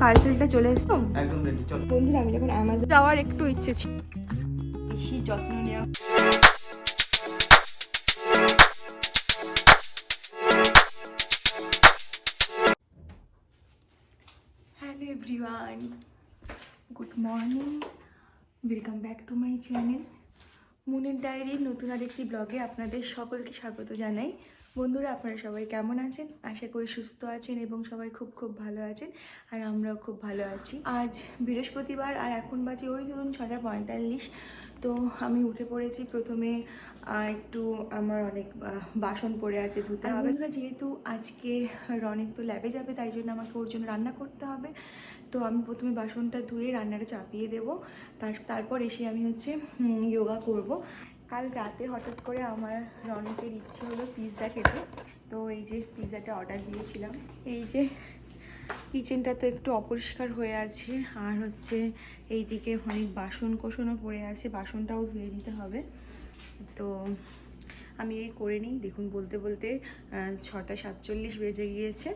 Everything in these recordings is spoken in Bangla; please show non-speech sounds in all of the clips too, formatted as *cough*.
পার্সেলটা চলে এসছো। একদম রেডি চল। বন্ধুরা আমি যখন অ্যামাজন যাওয়ার একটু ইচ্ছে ছিল বেশি যত্ন নেওয়া। Hello everyone good morning welcome back to my channel মুনের ডায়েরির নতুন আরেকটি ব্লগে আপনাদের সকলকে স্বাগত জানাই। বন্ধুরা আপনারা সবাই কেমন আছেন? আশা করি সুস্থ আছেন এবং সবাই খুব খুব ভালো আছেন আর আমরাও খুব ভালো আছি। আজ বৃহস্পতিবার আর এখন বাজে ওই ধরুন ছটা পঁয়তাল্লিশ। তো আমি উঠে পড়েছি প্রথমে একটু আমার অনেক বাসন পড়ে আছে ধুতে হবে। বন্ধুরা যেহেতু আজকে রনিক তো ল্যাবে যাবে তাই জন্য আমাকে ওর জন্য রান্না করতে হবে। তো আমি প্রথমে বাসনটা ধুয়ে রান্নাটা চাপিয়ে দেবো। তার তারপর এসে আমি হচ্ছে যোগা করব। কাল রাতে হঠাৎ করে আমার রনকের ইচ্ছে হলো পিৎজা খেতে। তো এই যে পিৎজাটা অর্ডার দিয়েছিলাম। এই যে কিচেনটা তো একটু অপরিষ্কার হয়ে আছে। আর হচ্ছে এই দিকে অনেক বাসন কোসনও পড়ে আছে। বাসনটাও ধুয়ে দিতে হবে। তো আমি এই করে নিই। দেখুন, বলতে বলতে ছটা সাতচল্লিশ বেজে গিয়েছে।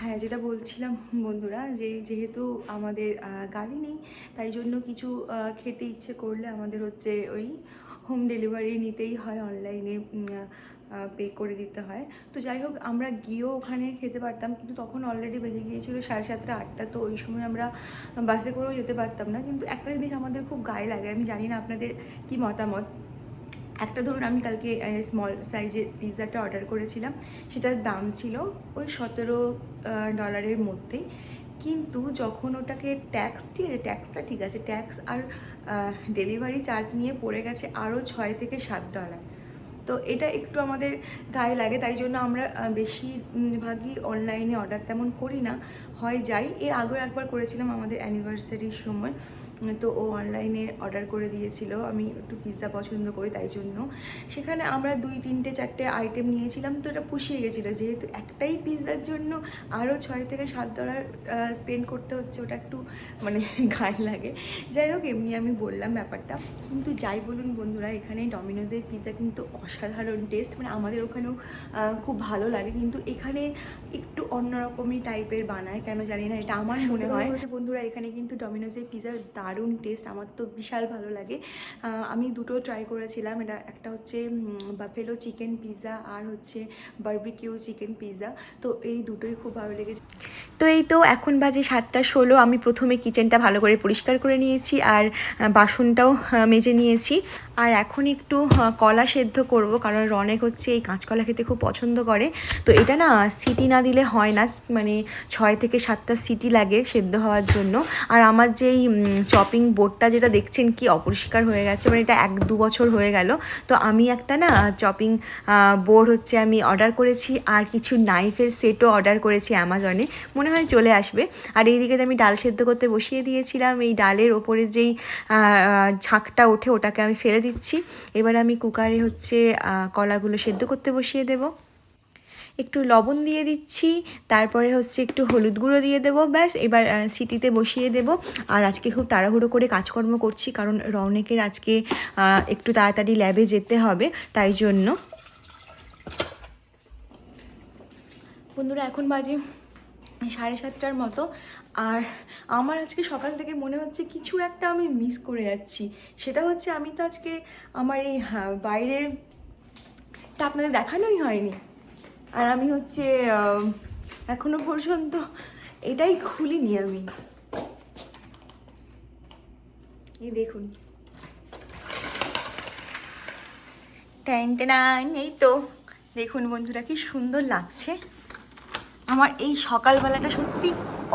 হ্যাঁ যেটা বলছিলাম বন্ধুরা, যে যেহেতু আমাদের গাড়ি নেই, তাই জন্য কিছু খেতে ইচ্ছে করলে আমাদের হচ্ছে ওই হোম ডেলিভারি নিতেই হয় অনলাইনে পে করে দিতে হয়। তো যাই হোক, আমরা গিয়েও ওখানে খেতে পারতাম, কিন্তু তখন অলরেডি বেজে গিয়েছিল সাড়ে সাতটা, আটটা, তো ওই সময় আমরা বাসে করেও যেতে পারতাম না। কিন্তু একটা জিনিস আমাদের খুব গায়ে লাগে, আমি জানি না আপনাদের কি মতামত। একটা ধরুন, আমি কালকে স্মল সাইজের পিৎজাটা অর্ডার করেছিলাম, সেটার দাম ছিল ওই সতেরো ডলারের মধ্যেই। কিন্তু যখন ওটাকে ট্যাক্স ঠিক আছে ট্যাক্সটা ঠিক আছে ট্যাক্স আর ডেলিভারি চার্জ নিয়ে পড়ে গেছে আরও ছয় থেকে সাত ডলার তো এটা একটু আমাদের গায়ে লাগে, তাই জন্য আমরা বেশিরভাগই অনলাইনে অর্ডার তেমন করি না। হয় যাই, এর আগেও একবার করেছিলাম আমাদের অ্যানিভার্সারির সময়। তো ও অনলাইনে অর্ডার করে দিয়েছিল। আমি একটু পিৎজা পছন্দ করি তাই জন্য। সেখানে আমরা দুই তিনটে চারটে আইটেম নিয়েছিলাম। তো এটা পুষিয়ে গেছিল। যেহেতু একটাই পিৎজার জন্য আরও ছয় থেকে সাত ডলার স্পেন্ড করতে হচ্ছে ওটা একটু মানে *laughs* গায়ে লাগে। যাই হোক এমনি আমি বললাম ব্যাপারটা। কিন্তু যাই বলুন বন্ধুরা এখানে ডমিনোজের পিৎজা কিন্তু অসাধারণ টেস্ট মানে আমাদের ওখানেও খুব ভালো লাগে। কিন্তু এখানে একটু অন্যরকমই টাইপের বানায়। কেন জানি না এটা আমার মনে হয়। বন্ধুরা এখানে কিন্তু ডমিনোজের পিৎজার দারুণ টেস্ট আমার তো বিশাল ভালো লাগে। আমি দুটো ট্রাই করেছিলাম, এটা একটা হচ্ছে বাফেলো চিকেন পিৎজা আর হচ্ছে বার্বিকিউ চিকেন পিৎজা তো এই দুটোই খুব ভালো লেগেছে। তো এই তো এখন বাজে সাতটা ষোলো, আমি প্রথমে কিচেনটা ভালো করে পরিষ্কার করে নিয়েছি আর বাসনটাও মেজে নিয়েছি। আর এখন একটু কলা সেদ্ধ করব, কারণ রনেক হচ্ছে এই কাঁচকলা খেতে খুব পছন্দ করে। তো এটা না, সিটি না দিলে হয় না মানে ছয় থেকে সাতটা সিটি লাগে সেদ্ধ হওয়ার জন্য। আর আমার যেই চপিং বোর্ডটা যেটা দেখছেন কি অপরিষ্কার হয়ে গেছে মানে এটা এক দু বছর হয়ে গেল। তো আমি একটা না, চপিং বোর্ড হচ্ছে আমি অর্ডার করেছি, আর কিছু নাইফের সেটও অর্ডার করেছি অ্যামাজনে। মনে হয় চলে আসবে। আর এইদিকে আমি ডাল সেদ্ধ করতে বসিয়ে দিয়েছিলাম, এই ডালের ওপরে যেই ঝাঁকটা ওঠে, ওটাকে আমি ফেলে দিচ্ছি। এবার আমি কুকারে হচ্ছে কলাগুলো সেদ্ধ করতে বসিয়ে দেবো। একটু লবণ দিয়ে দিচ্ছি, তারপরে হচ্ছে একটু হলুদ গুঁড়ো দিয়ে দেবো, ব্যাস। এবার সিটিতে বসিয়ে দেবো। আর আজকে খুব তাড়াহুড়ো করে কাজকর্ম করছি, কারণ রৌনকের আজকে একটু তাড়াতাড়ি ল্যাবে যেতে হবে, তাই জন্য। বন্ধুরা, এখন বাজে সাড়ে সাতটার মতো। আর আমার আজকে সকাল থেকে মনে হচ্ছে কিছু একটা আমি মিস করে যাচ্ছি। সেটা হচ্ছে আমি তো আজকে আমার এই হ্যাঁ, বাইরেটা আপনাদের দেখানোই হয়নি। আর আমি হচ্ছে এখনও পর্যন্ত এটাই খুলিনি আমি। এই দেখুন। ট্যান, এই তো। দেখুন বন্ধুরা কি সুন্দর লাগছে। আমার এই সকালবেলাটা সত্যি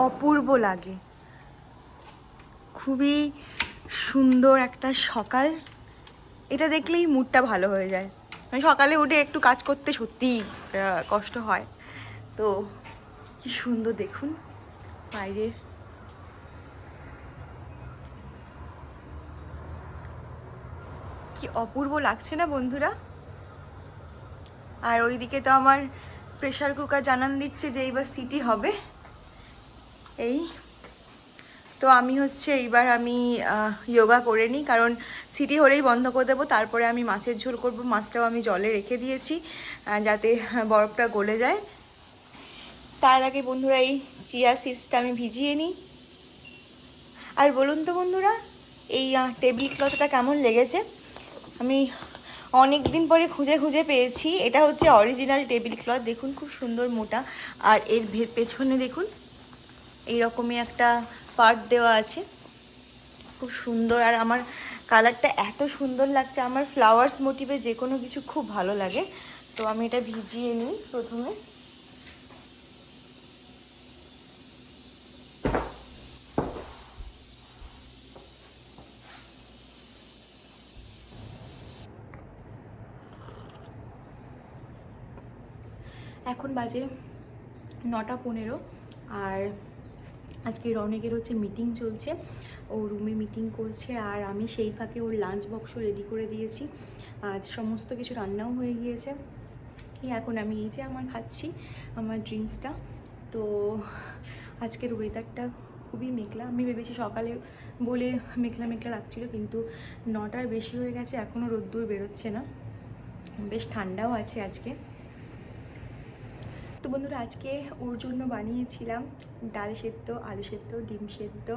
অপূর্ব লাগে। খুবই সুন্দর একটা সকাল। এটা দেখলেই মুডটা ভালো হয়ে যায়। মানে সকালে উঠে একটু কাজ করতে সত্যিই কষ্ট হয়। তো কি সুন্দর দেখুন, বাইরের। কি অপূর্ব লাগছে না বন্ধুরা? আর ওইদিকে তো আমার প্রেশার কুকার জানান দিচ্ছে যে এইবার সিটি হবে। এই। তো আমি হচ্ছে এইবার আমি যোগা করে নিই, কারণ সিটি হলেই বন্ধ করে দেবো, তারপরে আমি মাছের ঝোল করব, মাছটাও আমি জলে রেখে দিয়েছি যাতে বরফটা গলে যায়। তার আগে বন্ধুরা, এই চিয়া সিডসটা আমি ভিজিয়ে নিই। আর বলুন তো বন্ধুরা, এই টেবিল ক্লথটা কেমন লেগেছে? আমি অনেক দিন পরে খুঁজে খুঁজে পেয়েছি। এটা হচ্ছে অরিজিনাল টেবিল ক্লথ দেখুন, খুব সুন্দর মোটা। আর এর ভে- পেছনে দেখুন এই রকমই একটা পার্ট দেওয়া আছে। খুব সুন্দর। আর আমার কালারটা এত সুন্দর লাগছে। আমার ফ্লাওয়ার্স মোটিভে যে কোনো কিছু খুব ভালো লাগে। তো আমি এটা ভিজিয়ে নিই প্রথমে। এখন বাজে নটা পনেরো আর আজকে রনেকের হচ্ছে মিটিং চলছে। ও রুমে মিটিং করছে আর আমি সেই ফাঁকে ওর লাঞ্চ বক্সও রেডি করে দিয়েছি। আজ সমস্ত কিছু রান্নাও হয়ে গিয়েছে। এখন আমি এই যে আমার খাচ্ছি, আমার ড্রিঙ্কসটা তো আজকের ওয়েদারটা খুবই মেঘলা। আমি ভেবেছি সকালে বলে মেঘলা মেঘলা লাগছিল কিন্তু নটার বেশি হয়ে গেছে এখনও রোদ্দুর বেরোচ্ছে না। বেশ ঠান্ডাও আছে আজকে। বন্ধুরা, আজকে ওর জন্য বানিয়েছিলাম ডাল সেদ্ধ, আলু সেদ্ধ, ডিম সেদ্ধ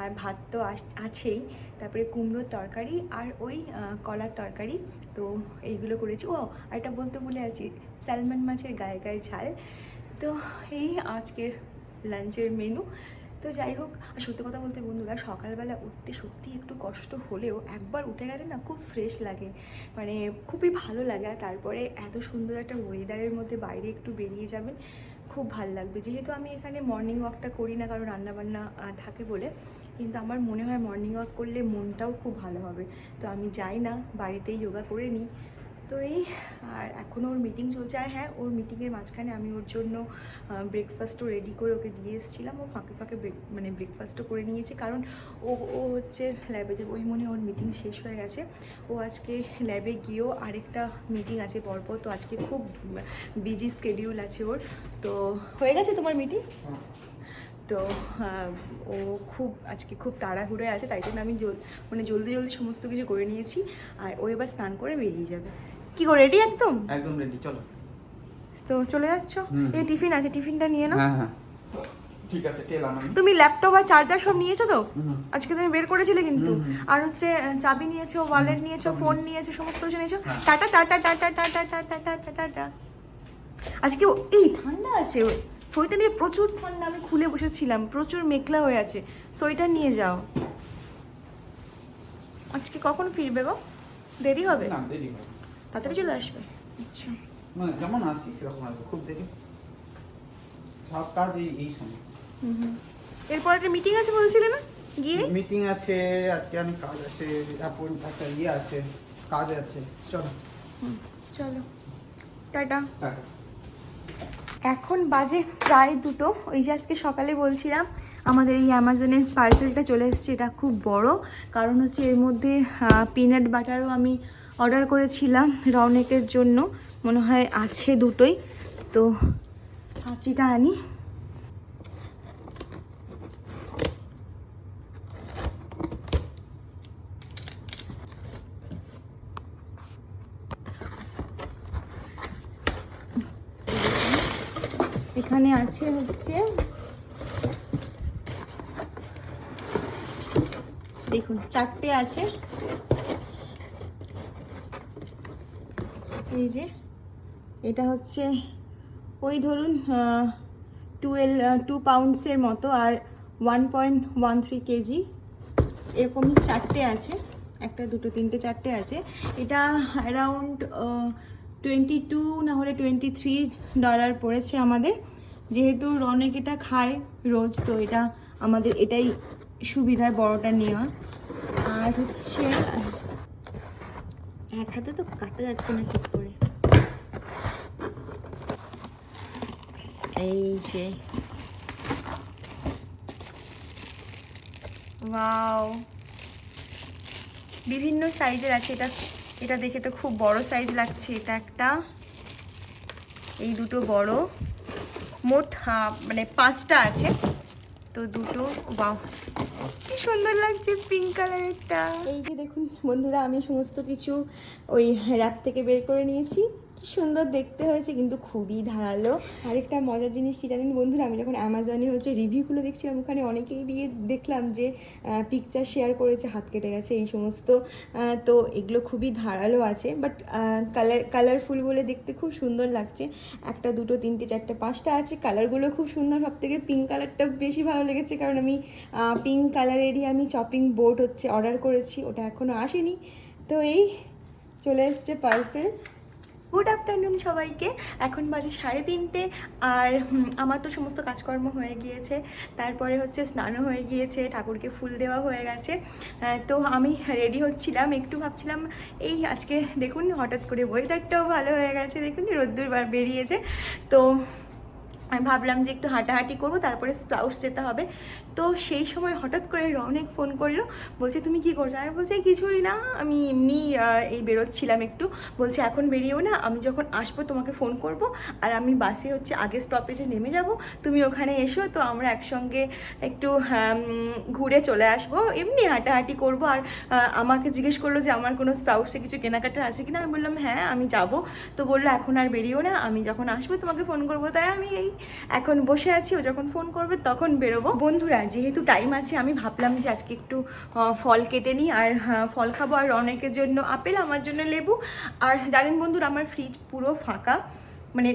আর ভাত তো আছেই। তারপরে কুমড়োর তরকারি আর ওই কলার তরকারি। তো এইগুলো করেছি। ও আর এটা বলতে বলে আছি, স্যালমন মাছের গায়ে গায়ে ঝাল। তো এই আজকের লাঞ্চের মেনু তো যাই হোক, আর সত্যি কথা বলতে বন্ধুরা, সকালবেলা উঠতে সত্যি একটু কষ্ট হলেও একবার উঠে গেলে না খুব ফ্রেশ লাগে। মানে খুবই ভালো লাগে। আর তারপরে এত সুন্দর একটা ওয়েদারের মধ্যে বাইরে একটু বেরিয়ে যাবেন, খুব ভালো লাগবে। যেহেতু আমি এখানে মর্নিং ওয়াকটা করি না, কারণ রান্নাবান্না থাকে বলে, কিন্তু আমার মনে হয় মর্নিং ওয়াক করলে মনটাও খুব ভালো হবে। তো আমি যাই না, বাড়িতেই যোগা করে নিই। তো এই আর এখনও ওর মিটিং চলছে। আর হ্যাঁ ওর মিটিংয়ের মাঝখানে আমি ওর জন্য ব্রেকফাস্টও রেডি করে ওকে দিয়ে এসেছিলাম। ও ফাঁকে ফাঁকে ব্রেক মানে ব্রেকফাস্টও করে নিয়েছে। কারণ ও ও হচ্ছে ল্যাবে ওই মনে ওর মিটিং শেষ হয়ে গেছে। ও আজকে ল্যাবে গিয়েও আরেকটা মিটিং আছে পরপর। তো আজকে খুব বিজি স্কেডিউল আছে ওর। তো হয়ে গেছে তোমার মিটিং তো ও খুব, আজকে খুব তাড়াহুড়োয় আছে। তাই জন্য আমি মানে জলদি জলদি সমস্ত কিছু করে নিয়েছি। আর ও এবার স্নান করে বেরিয়ে যাবে। কি গো রেডি একদম একদম রেডি চলো তো চলে যাচ্ছ এই টিফিন আছে টিফিনটা নিয়ে নাও হ্যাঁ হ্যাঁ ঠিক আছে টেলাম আমি তুমি ল্যাপটপ আর চার্জার সব নিয়েছো তো আজকে তুমি বের করেছিলে কিন্তু। আর হচ্ছে চাবি নিয়েছো ওয়ালেট নিয়েছো ফোন নিয়েছো সমস্ত কিছু নিয়েছো হ্যাঁ। Tata tata tata tata tata tata tata আজকে এই ঠান্ডা আছে সোয়েটার নিয়ে প্রচুর ঠান্ডা আমি খুলে বসেছিলাম প্রচুর মেঘলা হয়ে আছে সোয়েটার নিয়ে যাও আজকে কখন ফিরবে গো দেরি হবে না দেরি হবে তাড়াতাড়ি চলে আসবে। আচ্ছা। মানে যেমন আসি সেরকম আসবে খুব দেরি। সব কাজ এই সময়। এরপর একটা মিটিং আছে বলছিলে না? গিয়ে? মিটিং আছে আজকে আমি কাজ আছে তারপর একটা ইয়ে আছে কাজ আছে। চলো। হুম, চলো। টাটা। টাটা। এখন বাজে প্রায় দুটো। ওই যে আজকে সকালে বলছিলাম আমাদের এই অ্যামাজনের পার্সেলটা চলে এসেছে। এটা খুব বড়। কারণ হচ্ছে এর মধ্যে পিনাট বাটারও আমি অর্ডার করেছিলাম রনেকের জন্য। মনে হয় আছে দুটোই। তো কাঁচিটা আনি। এখানে আছে হচ্ছে দেখুন, চারটে আছে। এই যে, এটা হচ্ছে ওই ধরুন টুয়েলভ টু পাউন্ডসের মতো আর one point one three KG এরকমই চারটে আছে, একটা, দুটো, তিনটে, চারটে আছে। এটা অ্যারাউন্ড টোয়েন্টি টু না হলে টোয়েন্টি থ্রি ডলার পড়েছে আমাদের। যেহেতু রনেক এটা খায় রোজ, তো এটা আমাদের এটাই সুবিধায় বড়টা নেওয়া। আর হচ্ছে, এক হাতে তো কাটা যাচ্ছে না ঠিক করে। এই যে। ওয়াও। বিভিন্ন সাইজের আছে, এটা এটা দেখে তো খুব বড় সাইজ লাগছে এটা একটা। এই দুটো বড়, মোট মানে পাঁচটা আছে। তো দুটো বাহ কি সুন্দর লাগছে পিঙ্ক কালারেরটা। এই যে দেখুন বন্ধুরা, আমি সমস্ত কিছু ওই র্যাপ থেকে বের করে নিয়েছি। সুন্দর দেখতে হয়েছে, কিন্তু খুবই ধারালো। আরেকটা মজার জিনিস কি জানেন বন্ধুরা? আমি যখন অ্যামাজনে হচ্ছে রিভিউগুলো দেখছিলাম, ওখানে অনেকেই দিয়ে দেখলাম যে পিকচার শেয়ার করেছে, হাত কেটে গেছে, এই সমস্ত। তো এগুলো খুবই ধারালো আছে বাট কালার কালারফুল বলে দেখতে খুব সুন্দর লাগছে। একটা, দুটো, তিনটে, চারটে, পাঁচটা আছে। কালারগুলো খুব সুন্দর সব থেকে পিঙ্ক কালারটা বেশি ভালো লেগেছে, কারণ আমি পিঙ্ক কালারেরই আমি চপিং বোর্ড হচ্ছে অর্ডার করেছি, ওটা এখনও আসেনি। তো এই, চলে এসছে পার্সেল গুড আফটারনুন সবাইকে। এখন বাজে সাড়ে তিনটে আর আমার তো সমস্ত কাজকর্ম হয়ে গিয়েছে। তারপরে হচ্ছে স্নানও হয়ে গিয়েছে, ঠাকুরকে ফুল দেওয়া হয়ে গেছে। তো আমি রেডি হচ্ছিলাম, একটু ভাবছিলাম, এই আজকে দেখুন হঠাৎ করে ওয়েদারটাও ভালো হয়ে গেছে, দেখুন রোদ্দুর বার বেরিয়েছে। তো আমি ভাবলাম যে একটু হাঁটাহাঁটি করব, তারপরে স্প্লাউস যেতে হবে। তো সেই সময় হঠাৎ করে রনেক ফোন করল, বলছে, তুমি কি করছ? আমি বলছি "এই কিছুই না, আমি এমনি এই বেরোচ্ছিলাম একটু। বলছে, এখন বেরিয়েও না, আমি যখন আসব তোমাকে ফোন করব, আর আমি বাসে হচ্ছে আগে স্টপেজে নেমে যাব, তুমি ওখানে এসো, তো আমরা একসঙ্গে একটু ঘুরে চলে আসব। এমনি হাঁটাহাঁটি করব, আর আমাকে জিজ্ঞেস করল যে, আমার কোনো স্প্রাউটসে কিছু কেনাকাটা আছে কিনা? আমি বললাম হ্যাঁ আমি যাব। তো বলল, এখন আর বেরিয়েও না, আমি যখন আসব তোমাকে ফোন করব। তাই আমি এই, এখন বসে আছি, ও যখন ফোন করবে তখন বেরোবো। বন্ধুরা যেহেতু টাইম আছে আমি ভাবলাম যে আজকে একটু ফল কেটে নিই। আর হ্যাঁ, ফল খাব আর অনেকের জন্য আপেল আমার জন্য লেবু। আর জানেন বন্ধুর আমার ফ্রিজ পুরো ফাঁকা। মানে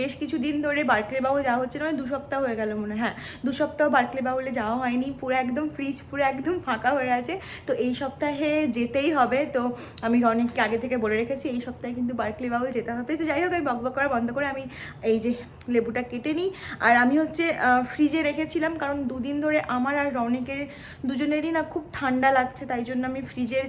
বেশ কিছু দিন ধরে বার্কলে বাউল যাওয়া হচ্ছে না মানে দু সপ্তাহ হয়ে গেল মনে হয়। দু সপ্তাহ বার্কলে বাউলে যাওয়া হয়নি, পুরো একদম ফ্রিজ পুরো একদম ফাঁকা হয়ে আছে। তো এই সপ্তাহে যেতেই হবে। তো আমি রনিককে আগে থেকে বলে রেখেছি, এই সপ্তাহে কিন্তু বার্কলে বাউল যেতে হবে। তো যাই হোক, আমি বকবক করা বন্ধ করে আমি এই যে লেবুটা কেটে নিই। আর আমি হচ্ছে ফ্রিজে রেখেছিলাম, কারণ দুদিন ধরে আমার আর রনিকের দুজনেরই না খুব ঠান্ডা লাগছে, তাই জন্য আমি ফ্রিজের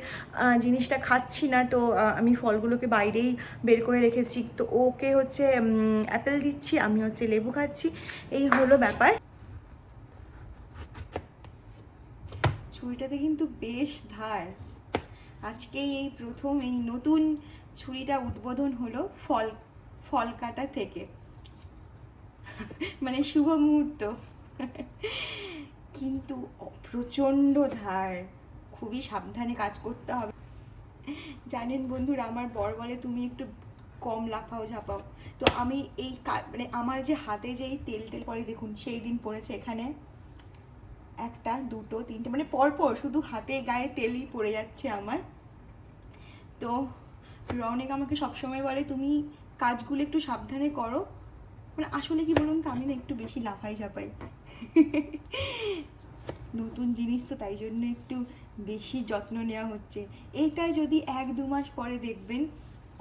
জিনিসটা খাচ্ছি না। তো আমি ফলগুলোকে বাইরেই বের করে রেখেছি। তো ওকে হচ্ছে অ্যাপেল দিচ্ছি আমি হচ্ছে লেবু খাচ্ছি। এই হলো ব্যাপার। ছুরিটাতে কিন্তু বেশ ধার। আজকেই এই প্রথম, এই নতুন ছুরিটা উদ্বোধন হলো ফল ফল কাটা থেকে। মানে শুভ মুহূর্ত। কিন্তু প্রচণ্ড ধার। খুবই সাবধানে কাজ করতে হবে। জানেন বন্ধুরা, আমার বর বলে, তুমি একটু কম লাফাও, ঝাপাও। তো আমি এই মানে আমার যে হাতে যে এই তেল টেল পরে দেখুন, সেই দিন পড়েছে এখানে একটা, দুটো, তিনটে মানে পরপর শুধু হাতে গায়ে তেলই পড়ে যাচ্ছে আমার। তো রনেক আমাকে সবসময় বলে, তুমি কাজগুলো একটু সাবধানে করো। মানে আসলে কি বলুন তো, আমি না একটু বেশি লাফাই, ঝাপাই। নতুন জিনিস তো তাই জন্য একটু বেশি যত্ন নেওয়া হচ্ছে। এটা যদি এক, দু মাস পরে দেখবেন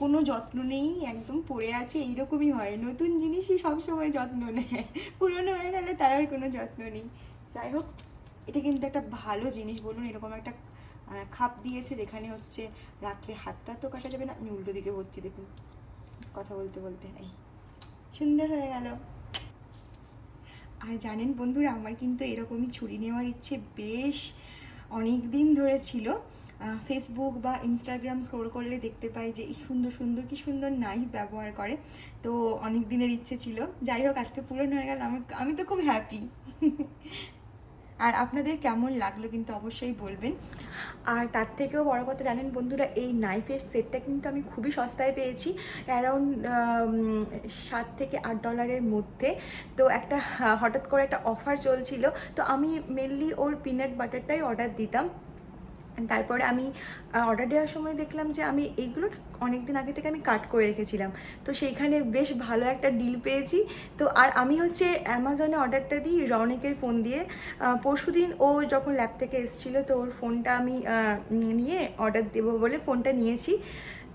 কোনো যত্ন নেই, একদম পড়ে আছে, এইরকমই হয়। নতুন জিনিসই সবসময় যত্ন নেয়। পুরনো হয়ে গেলে তার আর কোনো যত্ন নেই। যাই হোক, এটা কিন্তু একটা ভালো জিনিস। বলুন, এরকম একটা খাপ দিয়েছে যেখানে হচ্ছে রাখলে হাতটা তো কাটা যাবে না, আমি উল্টো দিকে হচ্ছি দেখুন। কথা বলতে বলতে, এই, সুন্দর হয়ে গেল। আর জানেন বন্ধুরা, আমার কিন্তু এরকমই ছুরি নেওয়ার ইচ্ছে বেশ অনেক দিন ধরে ছিল। ফেসবুক বা ইনস্টাগ্রাম স্ক্রোল করলে দেখতে পাই যে এই সুন্দর সুন্দর, কি সুন্দর নাইফ ব্যবহার করে। তো অনেক দিনের ইচ্ছে ছিল। যাই হোক, আজকে পূরণ হয়ে গেল। আমি আমি তো খুব হ্যাপি আর আপনাদের কেমন লাগল কিন্তু অবশ্যই বলবেন। আর তার থেকেও বড় কথা, জানেন বন্ধুরা, এই নাইফের সেটটা কিন্তু আমি খুবই সস্তায় পেয়েছি অ্যারাউন্ড সাত থেকে আট ডলারের মধ্যে। তো একটা, হঠাৎ করে একটা অফার চলছিল। তো আমি মেনলি ওর পিনাট বাটারটাই অর্ডার দিতাম। তারপরে আমি অর্ডার দেওয়ার সময় দেখলাম যে আমি এইগুলো অনেক দিন আগে থেকে আমি কাট করে রেখেছিলাম। তো সেইখানে বেশ ভালো একটা ডিল পেয়েছি। তো আর আমি হচ্ছে অ্যামাজনে অর্ডারটা দিই রনিকের ফোন দিয়ে। পরশু দিন ও যখন ল্যাব থেকে এসেছিল, তো ওর ফোনটা আমি নিয়ে অর্ডার দেবো বলে ফোনটা নিয়েছি।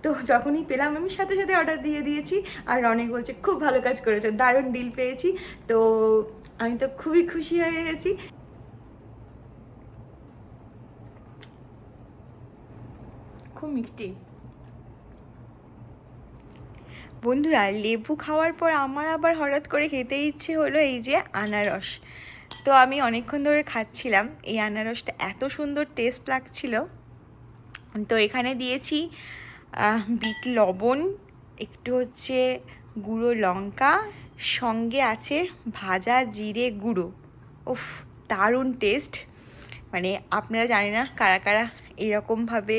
তো যখনই পেলাম, আমি সাথে সাথে অর্ডার দিয়ে দিয়েছি। আর রনেক বলছে, খুব ভালো কাজ করেছে, দারুণ ডিল পেয়েছি। তো আমি তো খুবই খুশি হয়ে গেছি। খুব মিষ্টি। বন্ধুরা, লেবু খাওয়ার পর আমার আবার হঠাৎ করে খেতে ইচ্ছে হলো এই যে আনারস। তো আমি অনেকক্ষণ ধরে খাচ্ছিলাম। এই আনারসটা এত সুন্দর টেস্ট লাগছিল। তো এখানে দিয়েছি বিট লবণ, একটু হচ্ছে গুঁড়ো লঙ্কা, সঙ্গে আছে ভাজা জিরে গুঁড়ো। উফ, দারুণ টেস্ট মানে আপনারা জানি না কারা কারা এইরকমভাবে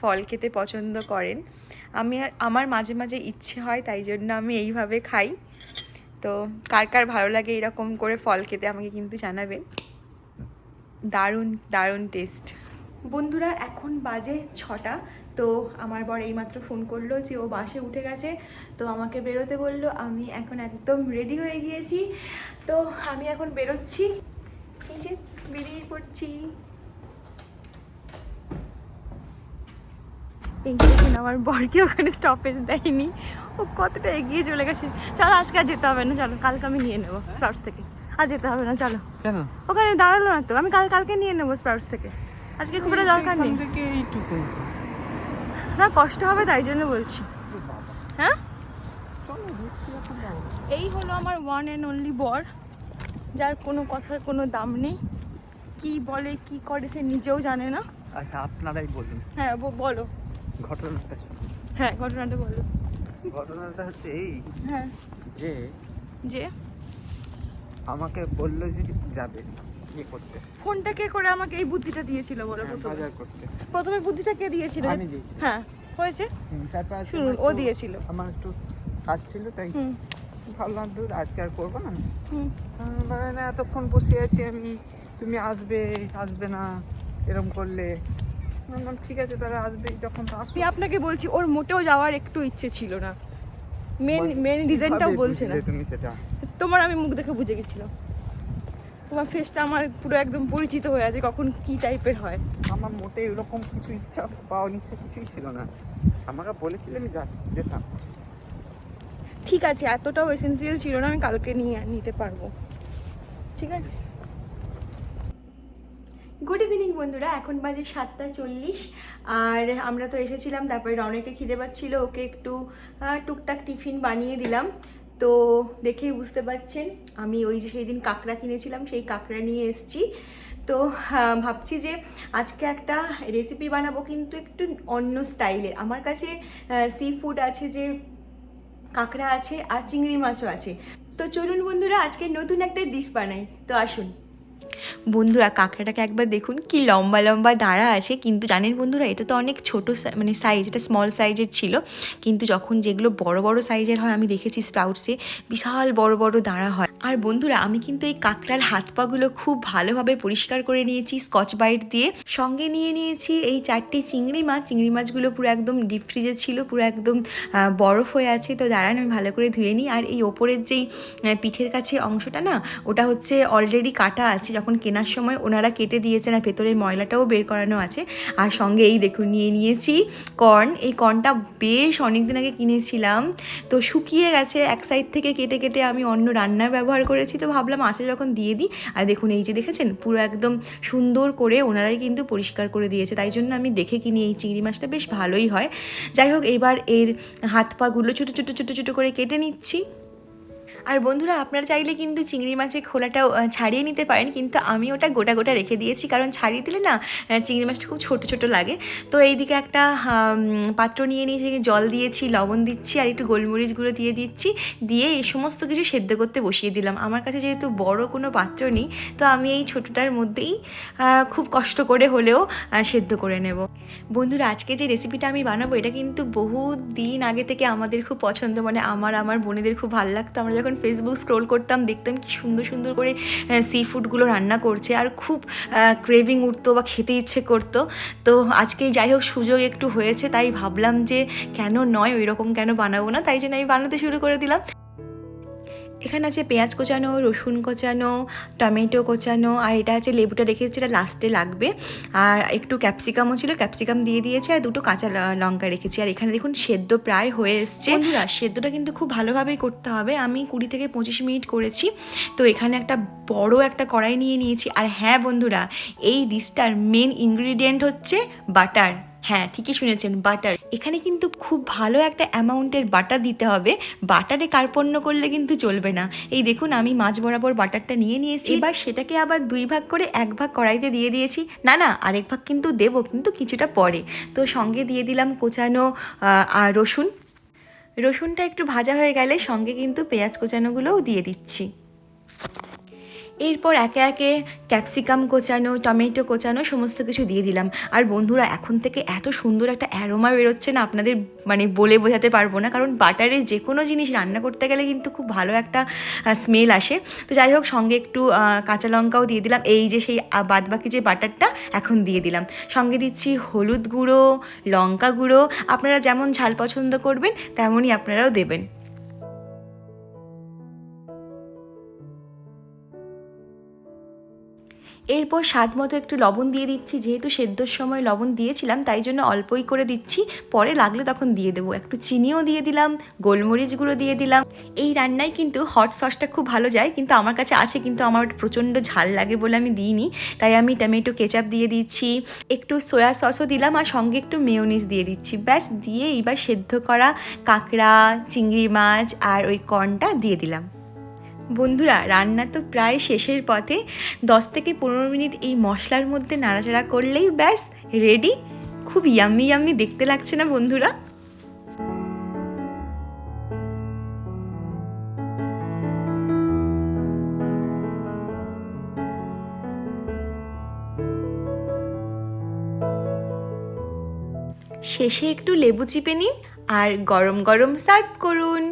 ফল খেতে পছন্দ করেন। আমি আর, আমার মাঝে মাঝে ইচ্ছে হয়, তাই জন্য আমি এইভাবে খাই। তো কার কার ভালো লাগে এরকম করে ফল খেতে আমাকে কিন্তু জানাবেন। দারুণ দারুণ টেস্ট। বন্ধুরা, এখন বাজে ছটা, তো আমার বর এইমাত্র ফোন করল যে ও বাসে উঠে গেছে। তো আমাকে বেরোতে বলল, আমি এখন একদম রেডি হয়ে গিয়েছি। তো আমি এখন বেরোচ্ছি। এই যে বেরিয়ে পড়ছি এই দেখুন আমার বরকে ওখানে স্টপেজ দেয়নি। ও কতটা এগিয়ে চলে গেছে। চলো আজকে আর যেতে হবে না চলো কালকে আমি নিয়ে নেব স্পার্টস থেকে। আর যেতে হবে না চলো। কেন? ওখানে দাঁড়াল না তো আমি কাল কালকে নিয়ে নেব স্পার্টস থেকে। আজকে খুব একটা দরকার নেই। না কষ্ট হবে তাই জন্য বলছি। হ্যাঁ? এই হলো আমার ওয়ান অ্যান্ড অনলি বর যার কোনো কথার কোনো দাম নেই। কি বলে কি করে সে নিজেও জানে না। আচ্ছা আপনারাই বলুন। হ্যাঁ বলো। ঘটনাটা হ্যাঁ ঘটনাটা বলো। ঘটনাটা হচ্ছে এই হ্যাঁ। যে যে? আমাকে বলল যে যাবে ইয়ে করতে। ফোনটা কে করে আমাকে এই বুদ্ধিটা দিয়েছিল বলো হ্যাঁ, প্রথমে? বাজার করতে। প্রথমে বুদ্ধিটা কে দিয়েছিল? আমি দিয়েছি হ্যাঁ হয়েছে? তারপর শুনুন ও দিয়েছিল। আমার একটু কাজ ছিল তাই ভাবলাম দূর আজকে আর করব না। হুম। আমি বলে না এতক্ষণ বসে আছি আমি। তুমি আসবে আসবে না এরকম করলে। বললাম ঠিক আছে তারা আসবে যখন আসবে আমি আপনাকে বলছি ওর মোটেও যাওয়ার একটু ইচ্ছে ছিল না। মেন মেন রিজনটাও বলছে না। তুমি সেটা? তোমার আমি মুখ দেখে বুঝে গেছিলাম। তোমার ফেসটা আমার পুরো একদম পরিচিত হয়ে আছে কখন কি টাইপের হয়। আমার মোটে এরকম কিছু ইচ্ছা পাওয়ার ইচ্ছা কিছুই ছিল না। আমাকে বলেছিলে আমি যাচ্ছি যেতাম। ঠিক আছে এতটাও এসেন্সিয়াল ছিল না আমি কালকে নিয়ে নিতে পারব। ঠিক আছে? গুড ইভিনিং বন্ধুরা। এখন বাজে সাতটা চল্লিশ। আর আমরা তো এসেছিলাম, তারপরে রনেকে খিদে পাচ্ছিল, ওকে একটু টুকটাক টিফিন বানিয়ে দিলাম। তো দেখেই বুঝতে পারছেন, আমি ওই যে সেই দিন কাঁকড়া কিনেছিলাম, সেই কাঁকড়া নিয়ে এসেছি। তো ভাবছি যে আজকে একটা রেসিপি বানাবো, কিন্তু একটু অন্য স্টাইলের আমার কাছে সি ফুড আছে যে কাঁকড়া আছে, আর চিংড়ি মাছও আছে। তো চলুন বন্ধুরা, আজকে নতুন একটা ডিশ বানাই। তো আসুন। বন্ধুরা, কাঁকড়াটাকে একবার দেখুন, কি লম্বা লম্বা দাঁড়া আছে। কিন্তু জানেন বন্ধুরা, এটা তো অনেক ছোট মানে সাইজ এটা স্মল সাইজের ছিল। কিন্তু যখন যেগুলো বড় বড় সাইজের হয়, আমি দেখেছি স্প্রাউটসে বিশাল বড় বড় দাঁড়া হয়। আর বন্ধুরা, আমি কিন্তু এই কাঁকড়ার হাত পাগুলো খুব ভালোভাবে পরিষ্কার করে নিয়েছি স্কচ বাইট দিয়ে। সঙ্গে নিয়ে নিয়েছি এই চারটি চিংড়ি মাছ। চিংড়ি মাছগুলো পুরো একদম ডিপ ফ্রিজে ছিল, পুরো একদম বরফ হয়ে আছে। তো দাঁড়ান, আমি ভালো করে ধুয়ে নিই। আর এই ওপরের যেই পিঠের কাছে অংশটা না, ওটা হচ্ছে অলরেডি কাটা আছে। যখন কেনার সময় ওনারা কেটে দিয়েছেন আর ভেতরের ময়লাটাও বের করানো আছে। আর সঙ্গে এই দেখুন, নিয়ে নিয়েছি কর্ন। এই কর্নটা বেশ অনেক দিন আগে কিনেছিলাম। তো শুকিয়ে গেছে, এক সাইড থেকে কেটে কেটে আমি অন্য রান্নার ব্যবহার করেছি। তো ভাবলাম আছে যখন দিয়ে দিই। আর দেখুন, এই যে দেখেছেন, পুরো একদম সুন্দর করে ওনারাই কিন্তু পরিষ্কার করে দিয়েছে। তাই জন্য আমি দেখে কিনি এই চিংড়ি মাছটা বেশ ভালোই হয়। যাই হোক, এবার এর হাত পাগুলো ছোটো ছোটো ছোটো ছোটো করে কেটে নিচ্ছি। আর বন্ধুরা, আপনারা চাইলে কিন্তু চিংড়ি মাছের খোলাটাও ছাড়িয়ে নিতে পারেন, কিন্তু আমি ওটা গোটা গোটা রেখে দিয়েছি। কারণ ছাড়িয়ে দিলে না চিংড়ি মাছটা খুব ছোট ছোট লাগে। তো এইদিকে একটা পাত্র নিয়ে নিয়েছি, জল দিয়েছি, লবণ দিচ্ছি, আর একটু গোলমরিচ গুঁড়ো দিয়ে দিচ্ছি। দিয়ে এই সমস্ত কিছু সেদ্ধ করতে বসিয়ে দিলাম। আমার কাছে যেহেতু বড় কোনো পাত্র নেই, তো আমি এই ছোটোটার মধ্যেই খুব কষ্ট করে হলেও সেদ্ধ করে নেব। বন্ধুরা, আজকে যে রেসিপিটা আমি বানাবো, এটা কিন্তু বহু দিন আগে থেকে আমাদের খুব পছন্দ। মানে আমার আমার বোনেদের খুব ভালো লাগতো। আমরা যখন ফেসবুক স্ক্রোল করতাম, দেখতাম কি সুন্দর সুন্দর করে সি ফুডগুলো রান্না করছে আর খুব ক্রেভিং উঠতো বা খেতে ইচ্ছে করতো। তো আজকে যাই হোক, সুযোগ একটু হয়েছে, তাই ভাবলাম যে কেন নয় ওই রকম কেন বানাবো না? তাই জন্য আমি বানাতে শুরু করে দিলাম। এখানে আছে পেঁয়াজ কোচানো, রসুন কোচানো, টমেটো কোচানো, আর এটা আছে লেবুটা রেখেছি এটা লাস্টে লাগবে। আর একটু ক্যাপসিকামও ছিল, ক্যাপসিকাম দিয়ে দিয়েছে আর দুটো কাঁচা লঙ্কা রেখেছি। আর এখানে দেখুন সেদ্ধ প্রায় হয়ে এসছে। সেদ্ধটা কিন্তু খুব ভালোভাবেই করতে হবে। আমি কুড়ি থেকে পঁচিশ মিনিট করেছি। তো এখানে একটা বড় একটা কড়াই নিয়ে নিয়েছি। আর হ্যাঁ বন্ধুরা, এই ডিশটার মেন ইনগ্রিডিয়েন্ট হচ্ছে বাটার হ্যাঁ ঠিকই শুনেছেন বাটার এখানে কিন্তু খুব ভালো একটা অ্যামাউন্টের বাটার দিতে হবে। বাটারে কার্পণ্য করলে কিন্তু চলবে না। এই দেখুন, আমি মাছ বরাবর বাটারটা নিয়ে নিয়েছি। এবার সেটাকে আবার দুই ভাগ করে এক ভাগ কড়াইতে দিয়ে দিয়েছি। না না, আরেক ভাগ কিন্তু দেবো, কিন্তু কিছুটা পরে। তো সঙ্গে দিয়ে দিলাম কোচানো আর রসুন। রসুনটা একটু ভাজা হয়ে গেলে সঙ্গে কিন্তু পেঁয়াজ কোচানোগুলোও দিয়ে দিচ্ছি। এরপর একে একে ক্যাপসিকাম কোচানো, টমেটো কোচানো, সমস্ত কিছু দিয়ে দিলাম। আর বন্ধুরা, এখন থেকে এত সুন্দর একটা অ্যারোমা বেরোচ্ছে না আপনাদের মানে বলে বোঝাতে পারব না। কারণ বাটারে যে কোনো জিনিস রান্না করতে গেলে কিন্তু খুব ভালো একটা স্মেল আসে। তো যাই হোক, সঙ্গে একটু কাঁচা লঙ্কাও দিয়ে দিলাম। এই যে সেই বাদবাকি যে বাটারটা, এখন দিয়ে দিলাম। সঙ্গে দিচ্ছি হলুদ গুঁড়ো, লঙ্কা গুঁড়ো। আপনারা যেমন ঝাল পছন্দ করবেন, তেমনই আপনারাও দেবেন। এরপর স্বাদ মতো একটু লবণ দিয়ে দিচ্ছি, যেহেতু সেদ্ধর সময় লবণ দিয়েছিলাম, তাই জন্য অল্পই করে দিচ্ছি। পরে লাগলে তখন দিয়ে দেবো। একটু চিনিও দিয়ে দিলাম, গোলমরিচ গুঁড়ো দিয়ে দিলাম। এই রান্নায় কিন্তু হট সসটা খুব ভালো যায়, কিন্তু আমার কাছে আছে, কিন্তু আমার প্রচণ্ড ঝাল লাগে বলে আমি দিইনি। তাই আমি টমেটো, কেচাপ দিয়ে দিচ্ছি। একটু সয়া সসও দিলাম আর সঙ্গে একটু মেয়োনিজ দিয়ে দিচ্ছি। ব্যাস, দিয়ে এইবার সেদ্ধ করা কাঁকড়া, চিংড়ি মাছ আর ওই কর্নটা দিয়ে দিলাম। বন্ধুরা, রান্না তো প্রায় শেষের পথে। দশ থেকে পনেরো মিনিট এই মশলার মধ্যে নাড়াচাড়া করলেই ব্যাস রেডি খুব ইয়াম্মি ইয়াম্মি দেখতে লাগছে না বন্ধুরা? শেষে একটু লেবু চিপে নিন আর গরম গরম সার্ভ করুন।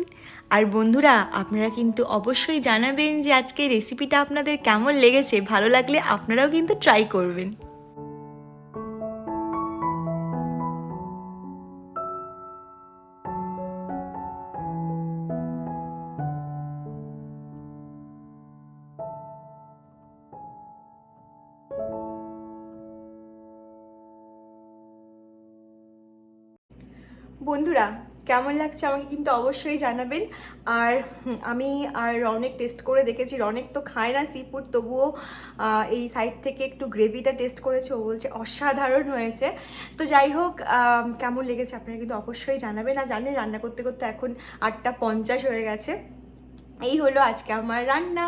আর বন্ধুরা, আপনারা কিন্তু অবশ্যই জানাবেন যে আজকে রেসিপিটা আপনাদের কেমন লেগেছে। ভালো লাগলে আপনারাও কিন্তু ট্রাই করবেন। কেমন লাগছে আমাকে কিন্তু অবশ্যই জানাবেন। আর আমি আর রনেক টেস্ট করে দেখেছি। রনেক তো খায় না সি ফুড তবুও এই সাইড থেকে একটু গ্রেভিটা টেস্ট করেছে। ও বলছে অসাধারণ হয়েছে। তো যাই হোক কেমন লেগেছে আপনারা কিন্তু অবশ্যই জানাবেন। আর জানেন রান্না করতে করতে এখন আটটা পঞ্চাশ হয়ে গেছে। এই হলো আজকে আমার রান্না।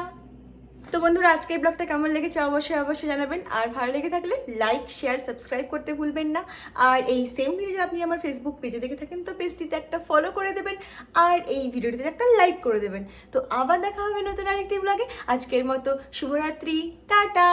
তো বন্ধুরা, আজকে এই ব্লগটা কেমন লেগেছে অবশ্যই অবশ্যই জানাবেন। আর ভালো লেগে থাকলে লাইক শেয়ার সাবস্ক্রাইব করতে ভুলবেন না। আর এই সেম ভিডিও আপনি আমার ফেসবুক পেজে দেখে থাকেন, তো পেজটিতে একটা ফলো করে দেবেন আর এই ভিডিওটিতে একটা লাইক করে দেবেন। তো আবার দেখা হবে নতুন আরেকটি ব্লগে আজকের মতো শুভরাত্রি, টাটা!